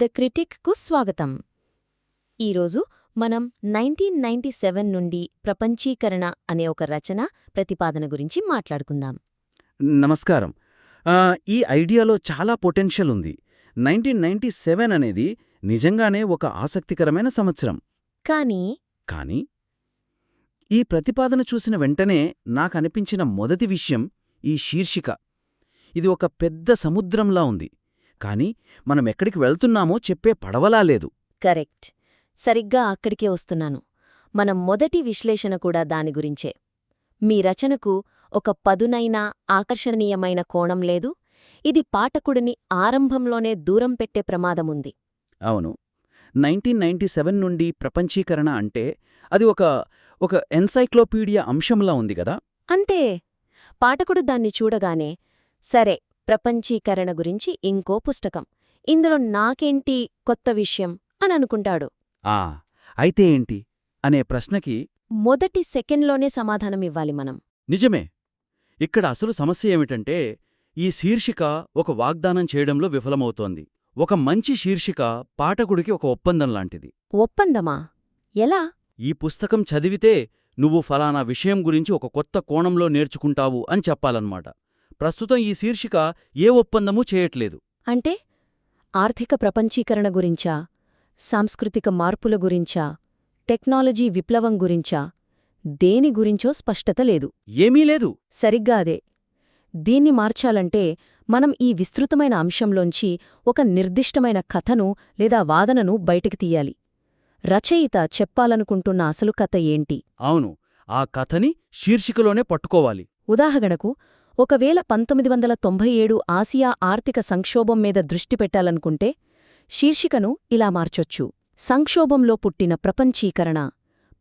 The క్రిటిక్కు స్వాగతం. ఈరోజు మనం నైన్టీన్ నైన్టీ సెవెన్ నుండి ప్రపంచీకరణ అనే ఒక రచన ప్రతిపాదన గురించి మాట్లాడుకుందాం. నమస్కారం. ఈ ఐడియాలో చాలా పొటెన్షియల్ ఉంది. నైన్టీన్ నైన్టీ సెవెన్ అనేది నిజంగానే ఒక ఆసక్తికరమైన సంవత్సరం. కానీ కానీ ఈ ప్రతిపాదన చూసిన వెంటనే నాకనిపించిన మొదటి విషయం ఈ శీర్షిక. ఇది ఒక పెద్ద సముద్రంలా ఉంది. కాని మనం ఎక్కడికి వెళ్తున్నామో చెప్పే పడవలా లేదు. కరెక్ట్. సరిగ్గా అక్కడికే వస్తున్నాను. మన మొదటి విశ్లేషణ కూడా దాని గురించే. మీ రచనకు ఒక పదునైన ఆకర్షణీయమైన కోణం లేదు. ఇది పాఠకుడిని ఆరంభంలోనే దూరం పెట్టే ప్రమాదముంది. అవును. నైన్టీన్ నైన్టీ సెవెన్ నుండి ప్రపంచీకరణ అంటే అది ఒక ఒక ఎన్సైక్లోపీడియా అంశంలా ఉంది కదా? అంతే. పాఠకుడు దాన్ని చూడగానే సరే ప్రపంచీకరణ గురించి ఇంకో పుస్తకం. ఇందులో నాకేంటి కొత్త విషయం అని అనుకుంటాడు. ఆ అయితే ఏంటి? అనే ప్రశ్నకి మొదటి సెకండ్లోనే సమాధానమివ్వాలి మనం. నిజమే. ఇక్కడ అసలు సమస్య ఏమిటంటే ఈ శీర్షిక ఒక వాగ్దానం చేయడంలో విఫలమవుతోంది. ఒక మంచి శీర్షిక పాఠకుడికి ఒక ఒప్పందం లాంటిది. ఒప్పందమా? ఎలా? ఈ పుస్తకం చదివితే నువ్వు ఫలానా విషయం గురించి ఒక కొత్త కోణంలో నేర్చుకుంటావు అని చెప్పాలన్నమాట. ప్రస్తుతం ఈ శీర్షిక ఏ ఒప్పందమూ చేయట్లేదు. అంటే ఆర్థిక ప్రపంచీకరణ గురించా? సాంస్కృతిక మార్పుల గురించా? టెక్నాలజీ విప్లవం గురించా? దేని గురించో స్పష్టత లేదు. ఏమీ లేదు. సరిగ్గా అదే. దీన్ని మార్చాలంటే మనం ఈ విస్తృతమైన అంశంలోంచి ఒక నిర్దిష్టమైన కథను లేదా వాదనను బయటికి తీయాలి. రచయిత చెప్పాలనుకుంటున్న అసలు కథ ఏంటి? అవును ఆ కథని శీర్షికలోనే పట్టుకోవాలి. ఉదాహరణకు ఒకవేళ పంతొమ్మిది వందల తొంభై ఏడు ఆసియా ఆర్థిక సంక్షోభం మీద దృష్టి పెట్టాలనుకుంటే శీర్షికను ఇలా మార్చొచ్చు. సంక్షోభంలో పుట్టిన ప్రపంచీకరణ.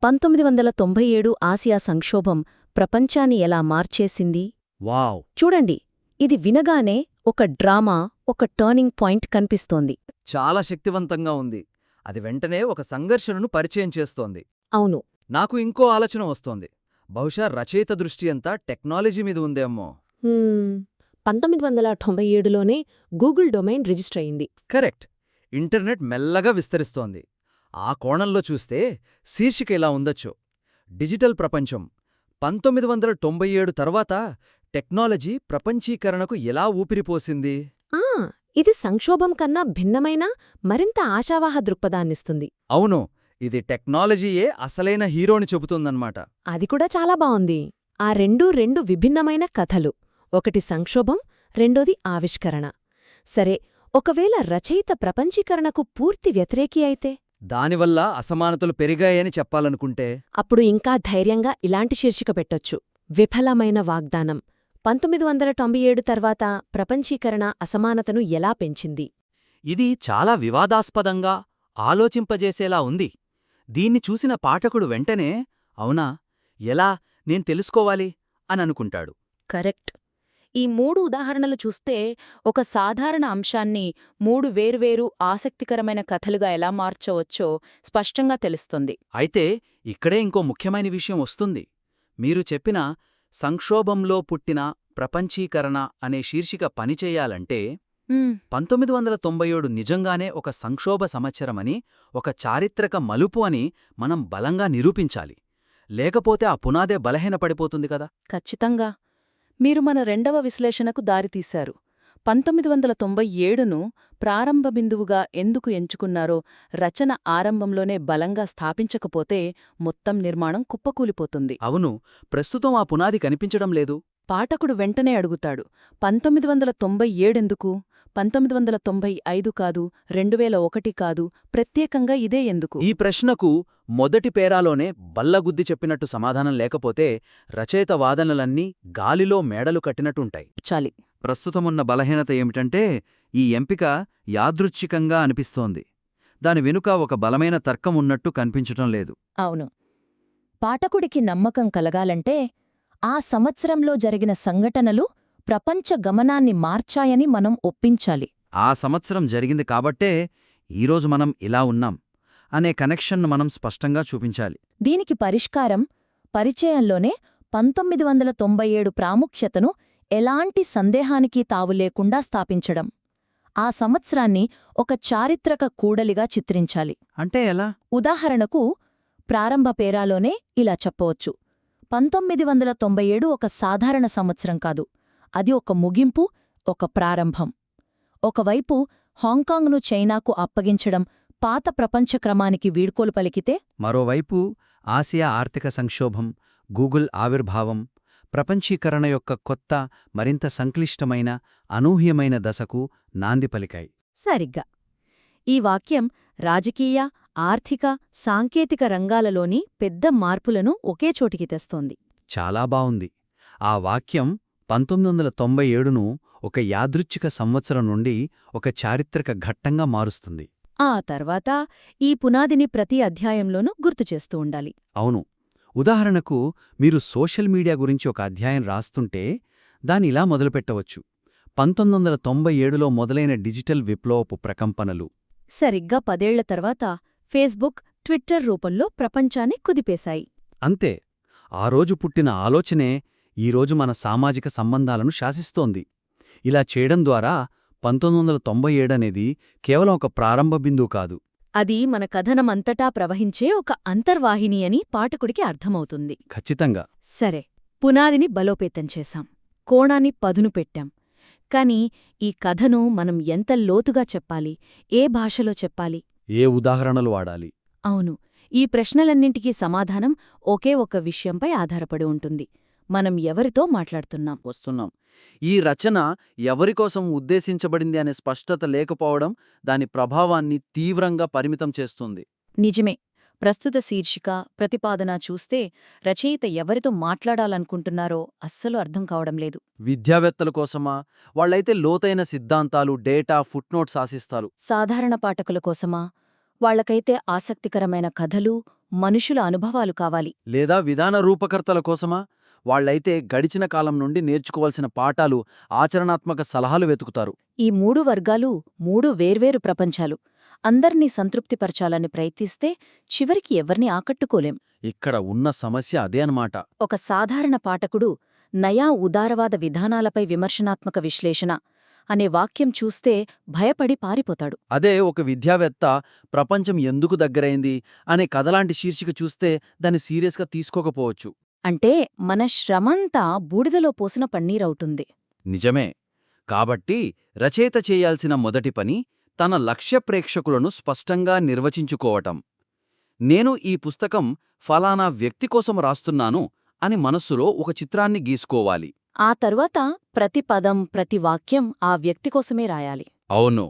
పంతొమ్మిది వందల తొంభై ఏడు ఆసియా సంక్షోభం ప్రపంచాన్ని ఎలా మార్చేసింది? వావ్. చూడండి ఇది వినగానే ఒక డ్రామా ఒక టర్నింగ్ పాయింట్ కనిపిస్తోంది. చాలా శక్తివంతంగా ఉంది. అది వెంటనే ఒక సంఘర్షణను పరిచయం చేస్తోంది. అవును. నాకు ఇంకో ఆలోచన వస్తోంది. బహుశా రచయిత దృష్టి అంతా టెక్నాలజీ మీద ఉందేమో. పంతొమ్మిది వందల తొంభై ఏడులోనే గూగుల్ డొమైన్ రిజిస్టర్ అయింది. కరెక్ట్. ఇంటర్నెట్ మెల్లగా విస్తరిస్తోంది. ఆ కోణంలో చూస్తే శీర్షిక ఇలా ఉండొచ్చు డిజిటల్ ప్రపంచం. పంతొమ్మిది వందల తొంభై ఏడు తర్వాత టెక్నాలజీ ప్రపంచీకరణకు ఎలా ఊపిరిపోసింది? ఆ ఇది సంక్షోభం కన్నా భిన్నమైన మరింత ఆశావాహ దృక్పథాన్నిస్తుంది. అవును. ఇది టెక్నాలజీయే అసలైన హీరోని చెబుతుందన్నమాట. అది కూడా చాలా బావుంది. ఆ రెండూ రెండు విభిన్నమైన కథలు. ఒకటి సంక్షోభం రెండోది ఆవిష్కరణ. సరే ఒకవేళ రచయిత ప్రపంచీకరణకు పూర్తి వ్యతిరేకి అయితే? దానివల్ల అసమానతలు పెరిగాయని చెప్పాలనుకుంటే? అప్పుడు ఇంకా ధైర్యంగా ఇలాంటి శీర్షిక పెట్టొచ్చు. విఫలమైన వాగ్దానం. పంతొమ్మిది వందల తొంభై ఏడు తర్వాత ప్రపంచీకరణ అసమానతను ఎలా పెంచింది? ఇది చాలా వివాదాస్పదంగా ఆలోచింపజేసేలా ఉంది. దీన్ని చూసిన పాఠకుడు వెంటనే అవునా? ఎలా? నేను తెలుసుకోవాలి అని అనుకుంటాడు కరెక్ట్. ఈ మూడు ఉదాహరణలు చూస్తే ఒక సాధారణ అంశాన్ని మూడు వేర్వేరు ఆసక్తికరమైన కథలుగా ఎలా మార్చవచ్చో స్పష్టంగా తెలుస్తుంది. అయితే ఇక్కడే ఇంకో ముఖ్యమైన విషయం వస్తుంది. మీరు చెప్పిన సంక్షోభంలో పుట్టిన ప్రపంచీకరణ అనే శీర్షిక పనిచేయాలంటే మ్మ్, పంతొమ్మిది వందల తొంభై ఏడు నిజంగానే ఒక సంక్షోభ సంవత్సరమని ఒక చారిత్రక మలుపు అని మనం బలంగా నిరూపించాలి. లేకపోతే ఆ పునాదే బలహీనపడిపోతుంది కదా. ఖచ్చితంగా. మీరు మన రెండవ విశ్లేషణకు దారితీశారు. పంతొమ్మిది వందల తొంభై ఏడును ప్రారంభ బిందువుగా ఎందుకు ఎంచుకున్నారో రచన ఆరంభంలోనే బలంగా స్థాపించకపోతే మొత్తం నిర్మాణం కుప్పకూలిపోతుంది. అవును ప్రస్తుతం ఆ పునాది కనిపించడం లేదు. పాఠకుడు వెంటనే అడుగుతాడు పంతొమ్మిది వందల తొంభై ఏడెందుకు? పంతొమ్మిది వందల తొంభై ఐదు కాదు రెండువేల ఒకటి కాదు ప్రత్యేకంగా ఇదే ఎందుకు? ఈ ప్రశ్నకు మొదటి పేరాలోనే బల్లగుద్ది చెప్పినట్టు సమాధానం లేకపోతే రచయిత వాదనలన్నీ గాలిలో మేడలు కట్టినట్టుంటాయి. చాలి. ప్రస్తుతమున్న బలహీనత ఏమిటంటే ఈ ఎంపిక యాదృచ్ఛికంగా అనిపిస్తోంది. దాని వెనుక ఒక బలమైన తర్కం ఉన్నట్టు కనిపించటం లేదు. అవును. పాఠకుడికి నమ్మకం కలగాలంటే ఆ సంవత్సరంలో జరిగిన సంఘటనలు ప్రపంచ గమనాన్ని మార్చాయని మనం ఒప్పించాలి. ఆ సంవత్సరం జరిగింది కాబట్టే ఈరోజు మనం ఇలా ఉన్నాం అనే కనెక్షన్ను మనం స్పష్టంగా చూపించాలి. దీనికి పరిష్కారం పరిచయంలోనే పంతొమ్మిది వందల తొంభై ఏడు ప్రాముఖ్యతను ఎలాంటి సందేహానికి తావు లేకుండా స్థాపించడం. ఆ సంవత్సరాన్ని ఒక చారిత్రక కూడలిగా చిత్రించాలి. అంటే ఎలా? ఉదాహరణకు ప్రారంభ పేరాలోనే ఇలా చెప్పవచ్చు. పంతొమ్మిది వందల తొంభై ఏడు ఒక సాధారణ సంవత్సరం కాదు. అది ఒక ముగింపు ఒక ప్రారంభం. ఒకవైపు హాంకాంగ్ను చైనాకు అప్పగించడం పాత ప్రపంచ క్రమానికి వీడ్కోలు పలికితే మరోవైపు ఆసియా ఆర్థిక సంక్షోభం గూగుల్ ఆవిర్భావం ప్రపంచీకరణ యొక్క కొత్త మరింత సంక్లిష్టమైన అనూహ్యమైన దశకు నాంది పలికాయి. సరిగ్గా. ఈ వాక్యం రాజకీయ ఆర్థిక సాంకేతిక రంగాలలోని పెద్ద మార్పులను ఒకే చోటికి తెస్తోంది. చాలా బావుంది. ఆ వాక్యం పంతొమ్మిది వందల తొంభై ఏడును ఒక యాదృచ్ఛిక సంవత్సరం నుండి ఒక చారిత్రక ఘట్టంగా మారుస్తుంది. ఆ తర్వాత ఈ పునాదిని ప్రతి అధ్యాయంలోనూ గుర్తుచేస్తూ ఉండాలి. అవును. ఉదాహరణకు మీరు సోషల్ మీడియా గురించి ఒక అధ్యాయం రాస్తుంటే దాని ఇలా మొదలుపెట్టవచ్చు. పంతొమ్మిది వందల తొంభై ఏడులో మొదలైన డిజిటల్ విప్లవపు ప్రకంపనలు. సరిగ్గా పదేళ్ళ తర్వాత ఫేస్బుక్ ట్విట్టర్ రూపంలో ప్రపంచాన్ని కుదిపేశాయి. అంతే. ఆ రోజు పుట్టిన ఆలోచనే ఈరోజు మన సామాజిక సంబంధాలను శాసిస్తోంది. ఇలా చేయడం ద్వారా పంతొమ్మిది వందల తొంభై ఏడనేది కేవలం ఒక ప్రారంభ బిందువు కాదు. అది మన కథనమంతటా ప్రవహించే ఒక అంతర్వాహిని అని పాఠకుడికి అర్థమవుతుంది. ఖచ్చితంగా. సరే పునాదిని బలోపేతం చేశాం. కోణాన్ని పదును పెట్టాం. కాని ఈ కథను మనం ఎంత లోతుగా చెప్పాలి? ఏ భాషలో చెప్పాలి? ఏ ఉదాహరణలు వాడాలి? అవును ఈ ప్రశ్నలన్నింటికీ సమాధానం ఒకే ఒక విషయంపై ఆధారపడి ఉంటుంది. మనం ఎవరితో మాట్లాడుతున్నాం? వస్తున్నాం. ఈ రచన ఎవరికోసం ఉద్దేశించబడింది అనే స్పష్టత లేకపోవడం దాని ప్రభావాన్ని తీవ్రంగా పరిమితం చేస్తుంది. నిజమే. ప్రస్తుత శీర్షిక ప్రతిపాదన చూస్తే రచయిత ఎవరితో మాట్లాడాలనుకుంటున్నారో అస్సలు అర్థం కావడం లేదు. విద్యావేత్తల కోసమా? వాళ్ళైతే లోతైన సిద్ధాంతాలు డేటా ఫుట్నోట్స్ ఆశిస్తారు. సాధారణ పాఠకుల కోసమా? వాళ్ళకైతే ఆసక్తికరమైన కథలు మనుషుల అనుభవాలు కావాలి. లేదా విధాన రూపకర్తల కోసమా? వాళ్ళైతే గడిచిన కాలం నుండి నేర్చుకోవాల్సిన పాఠాలు ఆచరణాత్మక సలహాలు వెతుకుతారు. ఈ మూడు వర్గాలు మూడు వేర్వేరు ప్రపంచాలు. అందర్నీ సంతృప్తిపరచాలని ప్రయత్నిస్తే చివరికి ఎవర్ని ఆకట్టుకోలేం. ఇక్కడ ఉన్న సమస్య అదే అన్నమాట. ఒక సాధారణ పాఠకుడు నయా ఉదారవాద విధానాలపై విమర్శనాత్మక విశ్లేషణ అనే వాక్యం చూస్తే భయపడి పారిపోతాడు. అదే ఒక విద్యావేత్త ప్రపంచం ఎందుకు దగ్గరైంది? అనే కథలాంటి శీర్షిక చూస్తే దాన్ని సీరియస్గా తీసుకోకపోవచ్చు. అంటే మన శ్రమంతా బూడిదలో పోసిన పన్నీరవుతుంది. నిజమే. కాబట్టి రచయిత చేయాల్సిన మొదటి పని తన లక్ష్య ప్రేక్షకులను స్పష్టంగా నిర్వచించుకోవటం. నేను ఈ పుస్తకం ఫలానా వ్యక్తి కోసం రాస్తున్నాను అని మనస్సులో ఒక చిత్రాన్ని గీసుకోవాలి. ఆ తరువాత ప్రతి పదం ప్రతి వాక్యం ఆ వ్యక్తి కోసమే రాయాలి. అవును.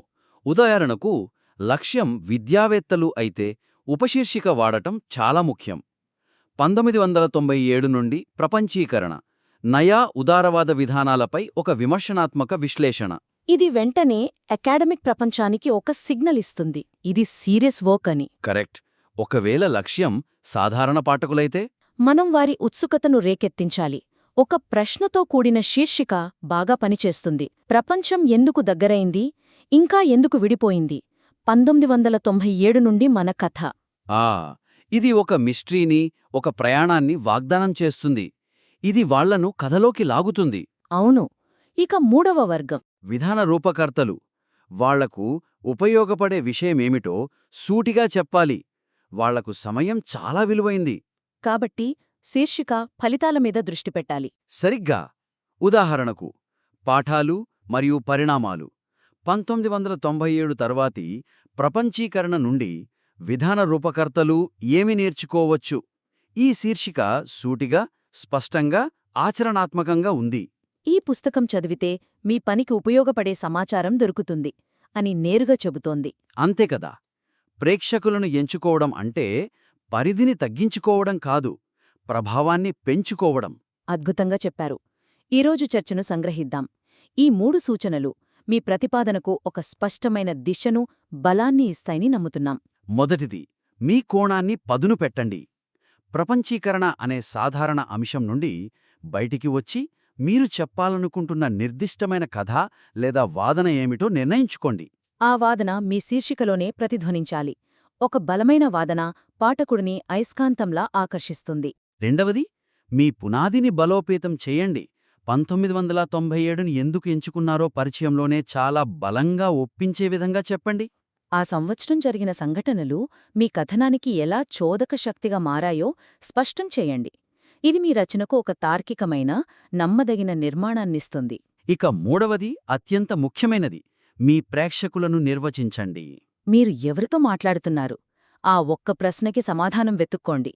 ఉదాహరణకు లక్ష్యం విద్యావేత్తలు అయితే ఉపశీర్షిక వాడటం చాలా ముఖ్యం. పంతొమ్మిది వందల తొంభై ఏడు నుండి ప్రపంచీకరణ నయా ఉదారవాద విధానాలపై ఒక విమర్శనాత్మక విశ్లేషణ. ఇది వెంటనే అకాడమిక్ ప్రపంచానికి ఒక సిగ్నల్ ఇస్తుంది. ఇది సీరియస్ వర్క్ అని. కరెక్ట్. ఒకవేళ లక్ష్యం సాధారణ పాఠకులైతే? మనం వారి ఉత్సుకతను రేకెత్తించాలి. ఒక ప్రశ్నతో కూడిన శీర్షిక బాగా పనిచేస్తుంది. ప్రపంచం ఎందుకు దగ్గరైంది? ఇంకా ఎందుకు విడిపోయింది? పంతొమ్మిది వందల తొంభై ఏడు నుండి మన కథ. ఆ ఇది ఒక మిస్ట్రీని ఒక ప్రయాణాన్ని వాగ్దానం చేస్తుంది. ఇది వాళ్ళను కథలోకి లాగుతుంది. అవును. ఇక మూడవ వర్గం. విధాన రూపకర్తలు. వాళ్ళకు ఉపయోగపడే విషయమేమిటో సూటిగా చెప్పాలి. వాళ్ళకు సమయం చాలా విలువైంది. కాబట్టి శీర్షిక ఫలితాల మీద దృష్టి పెట్టాలి. సరిగ్గా. ఉదాహరణకు పాఠాలు మరియు పరిణామాలు. పంతొమ్మిది వందల తొంభై ఏడు తర్వాతి ప్రపంచీకరణ నుండి విధాన రూపకర్తలు ఏమి నేర్చుకోవచ్చు? ఈ శీర్షిక సూటిగా స్పష్టంగా ఆచరణాత్మకంగా ఉంది. ఈ పుస్తకం చదివితే మీ పనికి ఉపయోగపడే సమాచారం దొరుకుతుంది అని నేరుగా చెబుతోంది. అంతేకదా ప్రేక్షకులను ఎంచుకోవడం అంటే పరిధిని తగ్గించుకోవడం కాదు ప్రభావాన్ని పెంచుకోవడం. అద్భుతంగా చెప్పారు. ఈరోజు చర్చను సంగ్రహిద్దాం. ఈ మూడు సూచనలు మీ ప్రతిపాదనకు ఒక స్పష్టమైన దిశను బలాన్ని ఇస్తాయని నమ్ముతున్నాం. మొదటిది మీ కోణాన్ని పదును పెట్టండి. ప్రపంచీకరణ అనే సాధారణ అంశం నుండి బయటికి వచ్చి మీరు చెప్పాలనుకుంటున్న నిర్దిష్టమైన కథ లేదా వాదన ఏమిటో నిర్ణయించుకోండి. ఆ వాదన మీ శీర్షికలోనే ప్రతిధ్వనించాలి. ఒక బలమైన వాదన పాఠకుడిని అయస్కాంతంలా ఆకర్షిస్తుంది. రెండవది మీ పునాదిని బలోపేతం చేయండి. పంతొమ్మిది వందల తొంభై ఏడుని ఎందుకు ఎంచుకున్నారో పరిచయంలోనే చాలా బలంగా ఒప్పించే విధంగా చెప్పండి. ఆ సంవత్సరం జరిగిన సంఘటనలు మీ కథనానికి ఎలా చోదక శక్తిగా మారాయో స్పష్టం చేయండి. ఇది మీ రచనకు ఒక తార్కికమైన నమ్మదగిన నిర్మాణాన్నిస్తుంది. ఇక మూడవది అత్యంత ముఖ్యమైనది మీ ప్రేక్షకులను నిర్వచించండి. మీరు ఎవరితో మాట్లాడుతున్నారు? ఆ ఒక్క ప్రశ్నకి సమాధానం వెతుక్కోండి.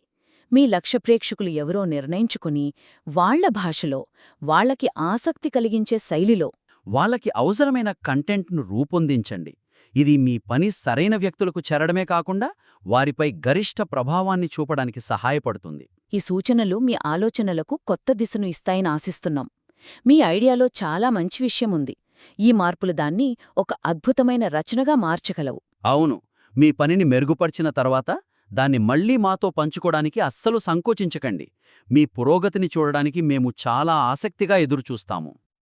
మీ లక్ష్య ప్రేక్షకులు ఎవరో నిర్ణయించుకుని వాళ్ళ భాషలో వాళ్ళకి ఆసక్తి కలిగించే శైలిలో. వాళ్ళకి అవసరమైన కంటెంట్ను రూపొందించండి. ఇది మీ పని సరైన వ్యక్తులకు చేరడమే కాకుండా వారిపై గరిష్ట ప్రభావాన్ని చూపడానికి సహాయపడుతుంది. ఈ సూచనలు మీ ఆలోచనలకు కొత్త దిశను ఇస్తాయని ఆశిస్తున్నాం. మీ ఐడియాలో చాలా మంచి విషయం ఉంది. ఈ మార్పులు దాన్ని ఒక అద్భుతమైన రచనగా మార్చగలవు. అవును. మీ పనిని మెరుగుపర్చిన తర్వాత దాన్ని మళ్ళీ మాతో పంచుకోడానికి అస్సలు సంకోచించకండి. మీ పురోగతిని చూడడానికి మేము చాలా ఆసక్తిగా ఎదురుచూస్తాము.